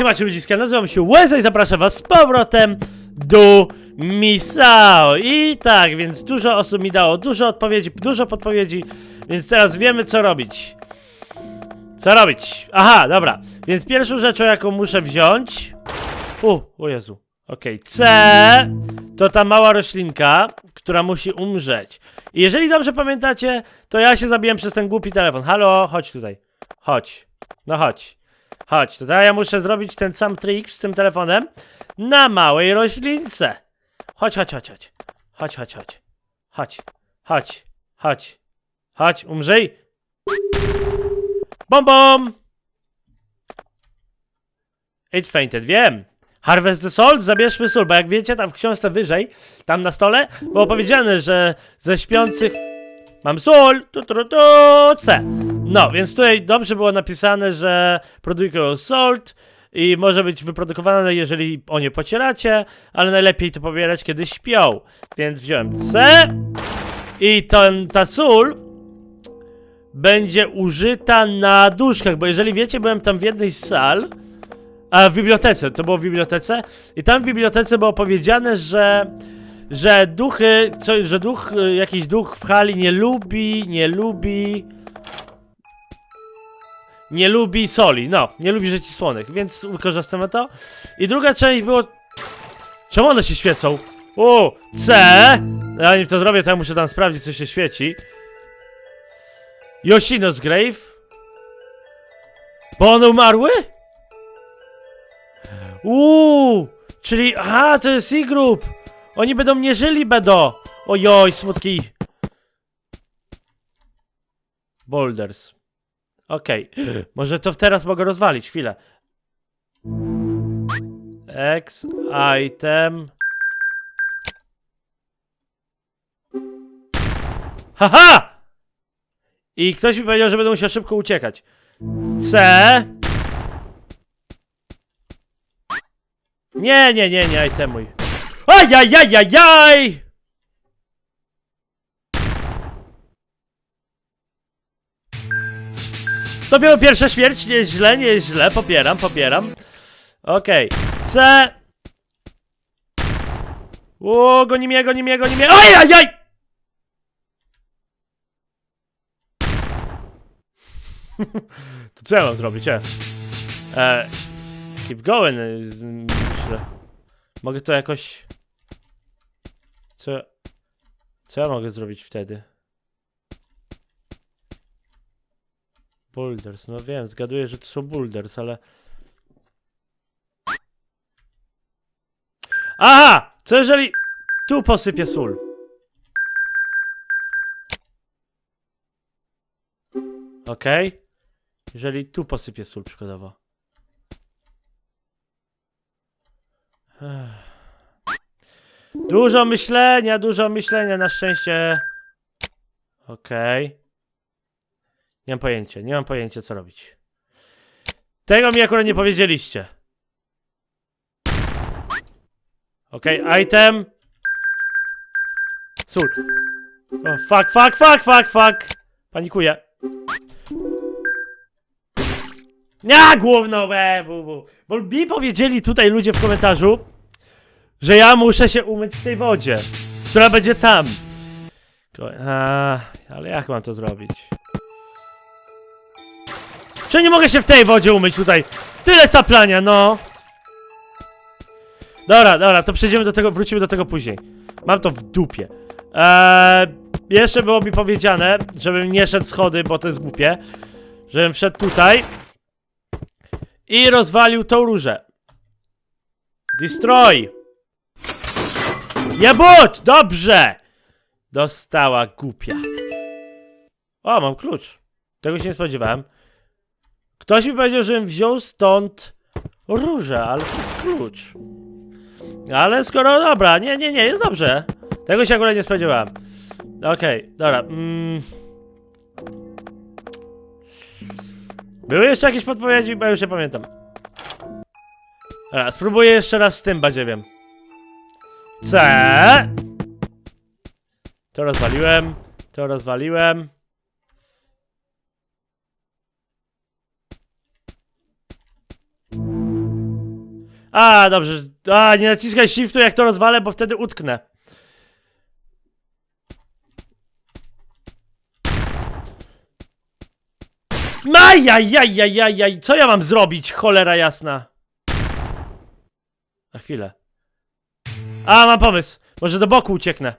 Siemacie ludziska, nazywam się Łeza i zapraszam was z powrotem do Misao. I tak, więc dużo osób mi dało dużo odpowiedzi, dużo podpowiedzi, więc teraz wiemy co robić. Co robić? Aha, dobra. Więc pierwszą rzeczą jaką muszę wziąć... U, o Jezu. Okej, C to ta mała roślinka, która musi umrzeć. I jeżeli dobrze pamiętacie, to ja się zabiłem przez ten głupi telefon. Halo, chodź tutaj. Chodź. No chodź. Chodź, teraz ja muszę zrobić ten sam trik z tym telefonem na małej roślince. Chodź, chodź, chodź, chodź. Chodź, chodź, chodź. Chodź, chodź, chodź. Chodź, umrzyj. Bom, bom. It's fainted, wiem. Harvest the Salt, zabierzmy sól, bo jak wiecie, tam w książce wyżej, tam na stole, było powiedziane, że ze śpiących mam sól, tu, tu, tu, C. No, więc tutaj dobrze było napisane, że produkują salt i może być wyprodukowane, jeżeli o nie pocieracie, ale najlepiej to pobierać, kiedy śpią. Więc wziąłem C i ten, ta sól będzie użyta na duszkach, bo jeżeli wiecie, byłem tam w jednej z sal, a w bibliotece, to było w bibliotece i tam w bibliotece było powiedziane, że że duchy, co, że duch, y, jakiś duch w hali nie lubi, nie lubi nie lubi soli, no, nie lubi życi słonych, więc wykorzystamy to. I druga część było czemu one się świecą? O, C Zanim to zrobię, to ja muszę tam sprawdzić, co się świeci. Yoshino's Grave Bo one umarły? Uuu, czyli, aha, to jest E-Group. Oni będą nie żyli, bedo. Ojoj, smutki. Boulders. Okej, może to teraz mogę rozwalić, chwilę. X, item. Haha! I ktoś mi powiedział, że będę musiał szybko uciekać. C. Nie, nie, nie, nie, itemuj. Ajajajajaj! Dopiero pierwsza śmierć, nie jest źle, nie jest źle, popieram, popieram. Okej, C. O, goni mnie, goni mnie, goni mnie. Ajajaj! to co ja mam zrobić, e? e keep going, e, myślę. Mogę to jakoś... Co... Co ja mogę zrobić wtedy? Boulders, no wiem, zgaduję, że to są boulders, ale... Aha! Co jeżeli... Tu posypię sól? Okej. Jeżeli tu posypię sól przykładowo. Ech. Dużo myślenia, dużo myślenia, na szczęście. Okej. Nie mam pojęcia, nie mam pojęcia co robić. Tego mi akurat nie powiedzieliście. Okej, item. Sól. O, fuck, fuck, fuck, fuck, fuck. Panikuję. Nie, główno, be, bu, bu. Bo mi powiedzieli tutaj ludzie w komentarzu, że ja muszę się umyć w tej wodzie, która będzie tam. Ko- A, ale jak mam to zrobić? Czy nie mogę się w tej wodzie umyć tutaj? Tyle taplania, no! Dobra, dobra, to przejdziemy do tego, wrócimy do tego później. Mam to w dupie. Eee, jeszcze było mi powiedziane, żebym nie szedł schody, bo to jest głupie. Żebym wszedł tutaj i rozwalił tą różę. Destroy! Jebut! Dobrze! Dostała głupia. O, mam klucz. Tego się nie spodziewałem. Ktoś mi powiedział, żebym wziął stąd różę, ale to jest klucz. Ale skoro dobra, nie, nie, nie, jest dobrze. Tego się akurat nie spodziewałem. Okej, dobra. Mm. Były jeszcze jakieś podpowiedzi? Bo już nie pamiętam. Dobra, spróbuję jeszcze raz z tym badziewiem. C. To rozwaliłem. To rozwaliłem. A, dobrze. A, nie naciskaj shiftu jak to rozwalę, bo wtedy utknę. Majajajajajaj, co ja mam zrobić, cholera jasna? Na chwilę. A, mam pomysł. Może do boku ucieknę.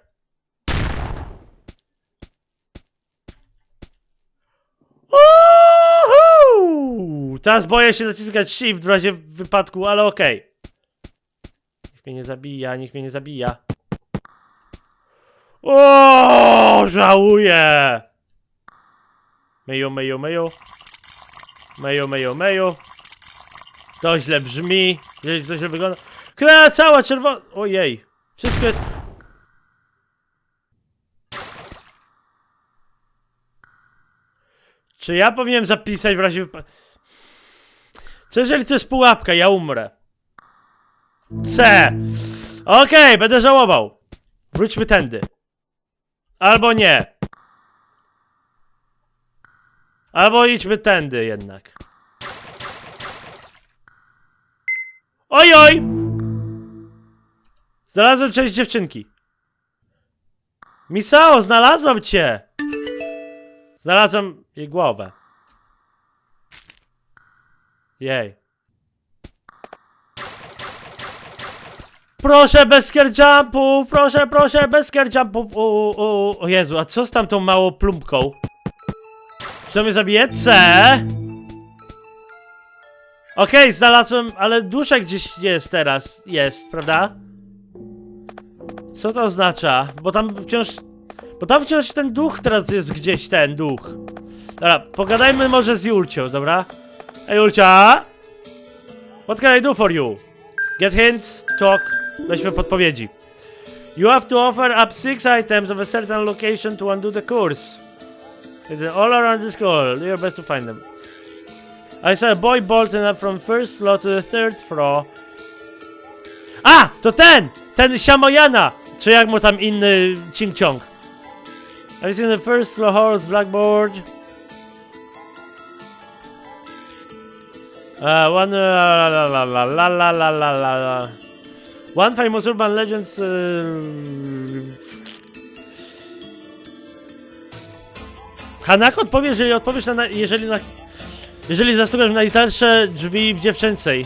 Uhu! Teraz boję się naciskać shift w razie wypadku, ale okej. Niech mnie nie zabija, niech mnie nie zabija. O, żałuję! Meju, meju, meju. Meju, meju, meju. To źle brzmi, to źle wygląda. Krea cała czerwona... Ojej. Wszystko jest... Czy ja powinienem zapisać w razie. Co jeżeli to jest pułapka? Ja umrę. C. Okej, będę żałował. Wróćmy tędy. Albo nie. Albo idźmy tędy jednak. Oj, oj! Znalazłem część dziewczynki. Misao, znalazłam cię! Znalazłem jej głowę. Jej. Proszę bez scare jumpów! Proszę, proszę bez scare jumpów! O, o, o, Jezu, a co z tamtą małą plumpką? Czy to mnie zabije? C! Okej, znalazłem, ale duszek gdzieś jest teraz. Jest, prawda? Co to oznacza? Bo tam wciąż... Bo tam wciąż ten duch teraz jest gdzieś, ten duch. Dobra, pogadajmy może z Julcią, dobra? Ej, Julcia! What can I do for you? Get hints, talk, weźmy podpowiedzi. You have to offer up six items of a certain location to undo the is all around the school. Do your best to find them. I saw a boy bolting up from first floor to the third floor. A! To ten! Ten Siamojana! Czy jak mu tam inny Ching Chong? Have you seen the first floor horse blackboard? Uh, one uh, la la la la la la la la la. One famous urban legends. Uh... Hanako odpowie, jeżeli odpowiesz na, na jeżeli na, jeżeli zastukasz w najdalsze drzwi w dziewczęcej.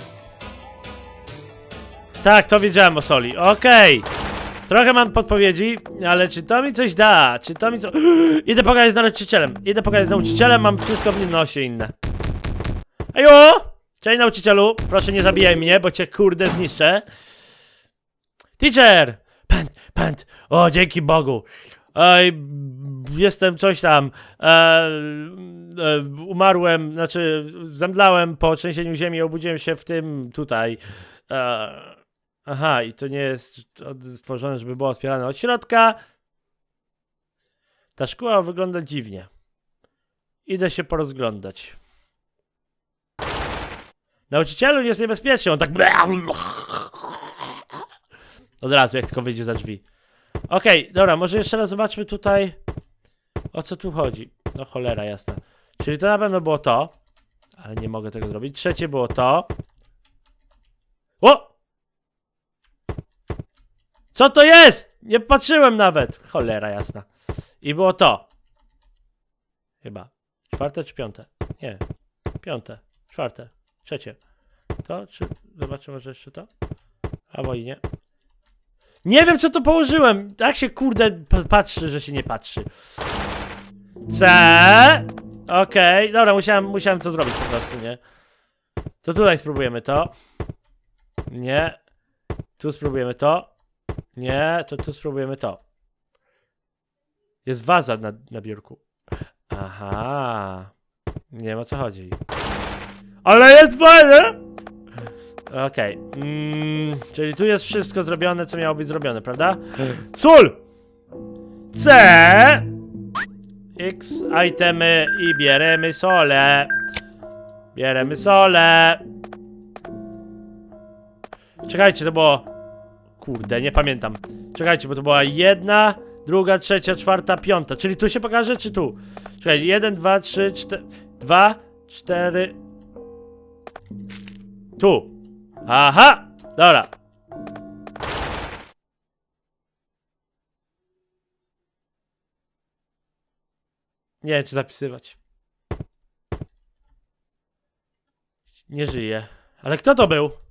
Tak, to wiedziałem o soli. Okej. Trochę mam podpowiedzi, ale czy to mi coś da? Czy to mi co... Idę pogadać z nauczycielem. Idę pogadać z nauczycielem, mam wszystko w nim nosie inne. Ejo! Cześć nauczycielu, proszę nie zabijaj mnie, bo cię kurde zniszczę. Teacher! Pęd, pęd! O, dzięki Bogu! Ej, jestem coś tam. E, e, umarłem, znaczy zemdlałem po trzęsieniu ziemi, obudziłem się w tym tutaj. E, aha, i to nie jest stworzone, żeby było otwierane od środka. Ta szkoła wygląda dziwnie. Idę się porozglądać. Nauczycielu jest niebezpiecznie, on tak... Od razu, jak tylko wyjdzie za drzwi. Okej, dobra, może jeszcze raz zobaczmy tutaj, o co tu chodzi. No cholera jasna. Czyli to na pewno było to, ale nie mogę tego zrobić. Trzecie było to. O! Co to jest? Nie patrzyłem nawet. Cholera jasna. I było to. Chyba. Czwarte czy piąte? Nie. Piąte. Czwarte. Trzecie. To, czy... Zobaczę może jeszcze to? Albo i nie. Nie wiem, co to położyłem. Jak się kurde patrzy, że się nie patrzy. C. Okej, dobra, musiałem, musiałem to zrobić po prostu, nie? To tutaj spróbujemy to. Nie. Tu spróbujemy to. Nie, to tu spróbujemy to. Jest waza na, na biurku. Aha. Nie o co chodzi. Ale jest fajne! Okej. Mm, czyli tu jest wszystko zrobione, co miało być zrobione, prawda? Sól! C! X, itemy i bierzemy sole. Bierzemy sole. Czekajcie, to było... Kurde, nie pamiętam. Czekajcie, bo to była jedna, druga, trzecia, czwarta, piąta. Czyli tu się pokaże, czy tu? Czekaj, jeden, dwa, trzy, cztery... Dwa, cztery... Tu. Aha! Dobra. Nie wiem, czy zapisywać. Nie żyje. Ale kto to był?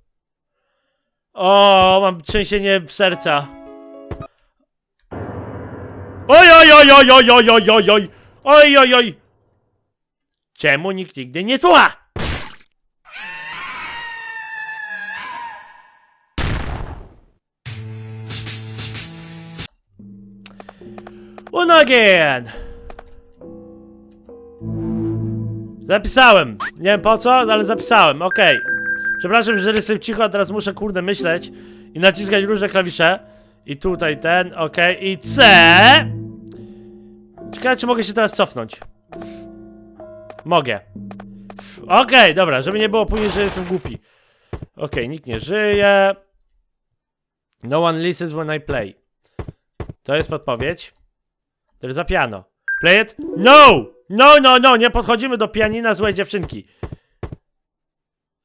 O, mam trzęsienie serca. Oj, oj, oj, oj, oj, oj, oj, oj, oj, oj, oj, oj. Czemu nikt nigdy nie słucha? Uno. Zapisałem. Nie wiem po co, ale zapisałem. Okej. Przepraszam, że jestem cicho, a teraz muszę kurde myśleć i naciskać różne klawisze. I tutaj ten, okej. I C. Ciekawe, czy mogę się teraz cofnąć. Mogę. Okej, dobra, żeby nie było później, że jestem głupi. Okej, nikt nie żyje. No one listens when I play. To jest podpowiedź. To jest za piano. Play it? No! No, no, no, nie podchodzimy do pianina złej dziewczynki.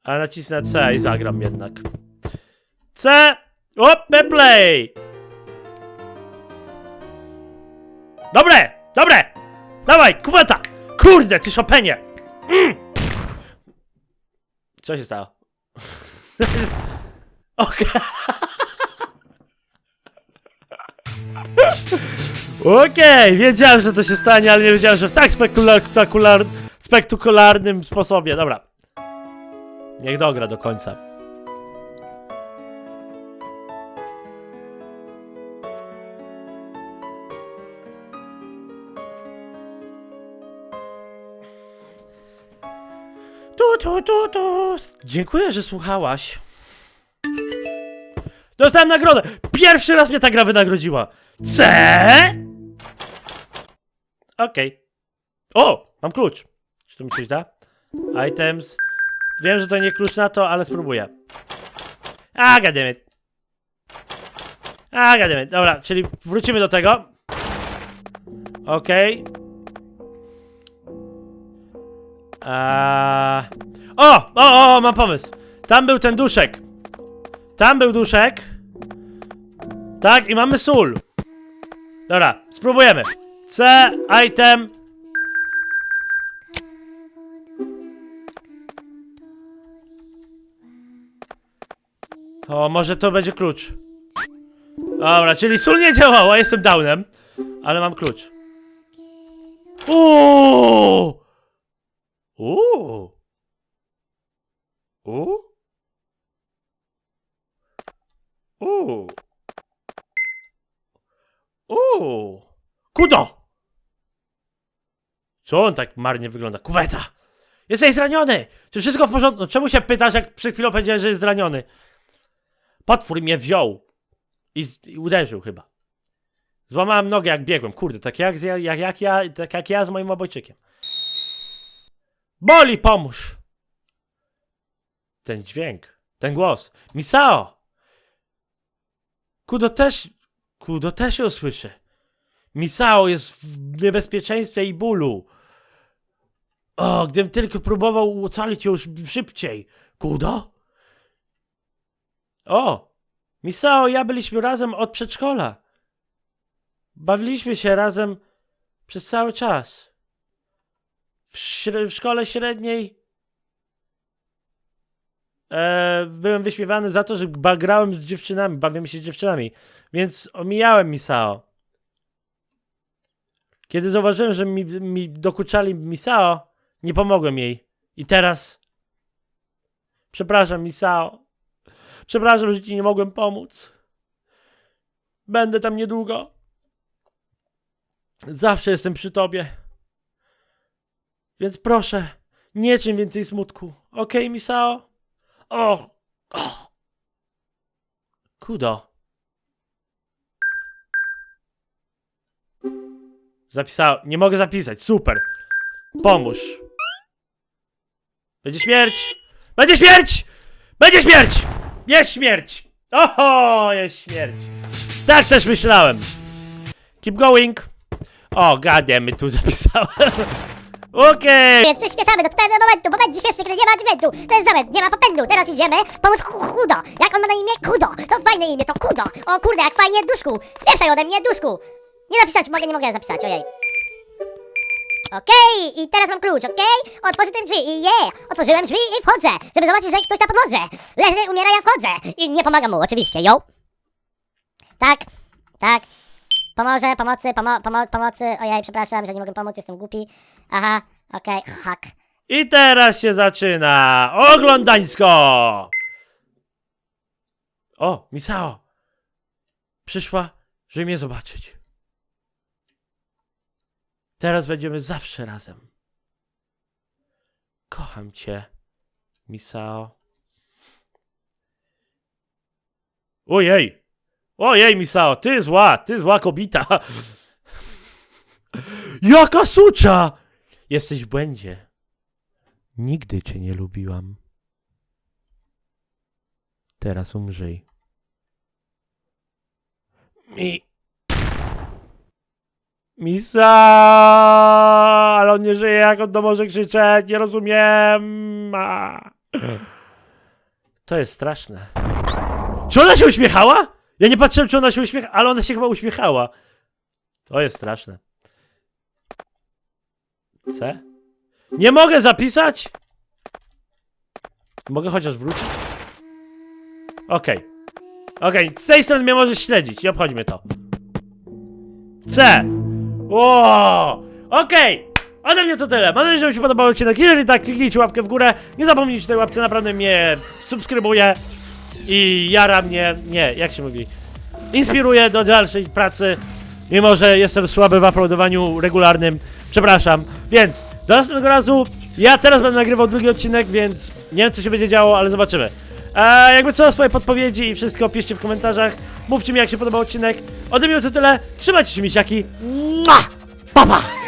A nacisnę C i zagram jednak. C! Op, play! Dobre! Dobre! Dawaj, kubeta! Kurde, ty Chopinie! Mm! Co się stało? Okej. Okej, wiedziałem, że to się stanie, ale nie wiedziałem, że w tak spektakular, spektakularnym sposobie. Dobra. Niech dogra do końca. Tu, tu, tu, tu. Dziękuję, że słuchałaś. Dostałem nagrodę! Pierwszy raz mnie ta gra wynagrodziła! C? Okej. O! Mam klucz. Czy to mi coś da? Items. Wiem, że to nie klucz na to, ale spróbuję. A, goddammit. A, goddammit. Dobra, czyli wrócimy do tego. Okej. A... O! O, o, mam pomysł. Tam był ten duszek. Tam był duszek. Tak, i mamy sól. Dobra, spróbujemy. C, item. O, może to będzie klucz. Dobra, czyli sól nie działała, jestem downem. Ale mam klucz. Uuu! Uuu! Uuu! Uuu! Kudo! Co on tak marnie wygląda? Kuweta! Jesteś zraniony! Czy wszystko w porządku? No, Czemu się pytasz, jak przed chwilą powiedziałeś, że jest zraniony? Potwór mnie wziął. I, z, i uderzył chyba. Złamałem nogę, jak biegłem. Kurde, tak jak, jak, jak, ja, tak jak ja z moim obojczykiem. Boli, pomóż! Ten dźwięk, ten głos. Misao! Kudo też. Kudo też ją słyszy. Misao jest w niebezpieczeństwie i bólu. O, gdybym tylko próbował ocalić ją sz- szybciej. Kudo? O! Misao i ja byliśmy razem od przedszkola. Bawiliśmy się razem przez cały czas. W, w szkole średniej e, byłem wyśmiewany za to, że grałem z dziewczynami, bawimy się z dziewczynami, więc omijałem Misao. Kiedy zauważyłem, że mi, mi dokuczali Misao, nie pomogłem jej. I teraz... Przepraszam, Misao. Przepraszam, że ci nie mogłem pomóc. Będę tam niedługo. Zawsze jestem przy tobie. Więc proszę, nie czym więcej smutku. Okej, Misao? O! o. Kudo. Zapisałem. Nie mogę zapisać. Super. Pomóż. Będzie śmierć! Będzie śmierć! Będzie śmierć! Jest śmierć! Oho, jest śmierć. Tak też myślałem. Keep going. O, goddammit, tu zapisałem. Okej! Więc przyspieszamy do tego momentu, moment śmieszny, kiedy nie ma dźwięku. To jest zamęt, nie ma popędu. Teraz idziemy pomóc Hu- Hudo. Jak on ma na imię? Kudo. To fajne imię, to Kudo. O kurde, jak fajnie, duszku. Spieszaj ode mnie, duszku. Nie napisać, mogę, nie mogę zapisać, ojej. Okej, i teraz mam klucz, okej? Otworzę te drzwi i je! Otworzyłem drzwi i wchodzę, żeby zobaczyć, że ktoś na podłodze. Leży, umiera, ja wchodzę. I nie pomagam mu, oczywiście, yo. Tak, tak. Pomoże, pomocy, pomo pomo pomocy. Ojej, przepraszam, że nie mogę pomóc, jestem głupi. Aha, okej, hak. I teraz się zaczyna oglądańsko! O, Misao! Przyszła, żeby mnie zobaczyć. Teraz będziemy zawsze razem. Kocham cię, Misao. Ojej! Ojej, Misao, ty zła, ty zła kobita! Jaka sucza! Jesteś w błędzie. Nigdy cię nie lubiłam. Teraz umrzyj. Mi. Misa! Ale on nie żyje, jak on to może krzyczeć? Nie rozumiem. A. To jest straszne. Czy ona się uśmiechała? Ja nie patrzyłem, czy ona się uśmiecha, ale ona się chyba uśmiechała. To jest straszne. C? Nie mogę zapisać? Mogę chociaż wrócić? Okej. Okej, z tej strony mnie możesz śledzić, nie obchodzi mnie to. C! O! Okej! Ode mnie to tyle. Mam nadzieję, że Wam się podobał odcinek. Jeżeli tak, kliknijcie łapkę w górę. Nie zapomnijcie tej łapce, naprawdę mnie subskrybuje i jara mnie, nie, jak się mówi, inspiruje do dalszej pracy, mimo że jestem słaby w uploadowaniu regularnym. Przepraszam. Więc do następnego razu. Ja teraz będę nagrywał drugi odcinek, więc nie wiem co się będzie działo, ale zobaczymy. Eee, jakby co, swoje podpowiedzi i wszystko piszcie w komentarzach. Mówcie mi jak się podobał odcinek. Ode mnie to tyle. Trzymajcie się misiaki. Pa, pa!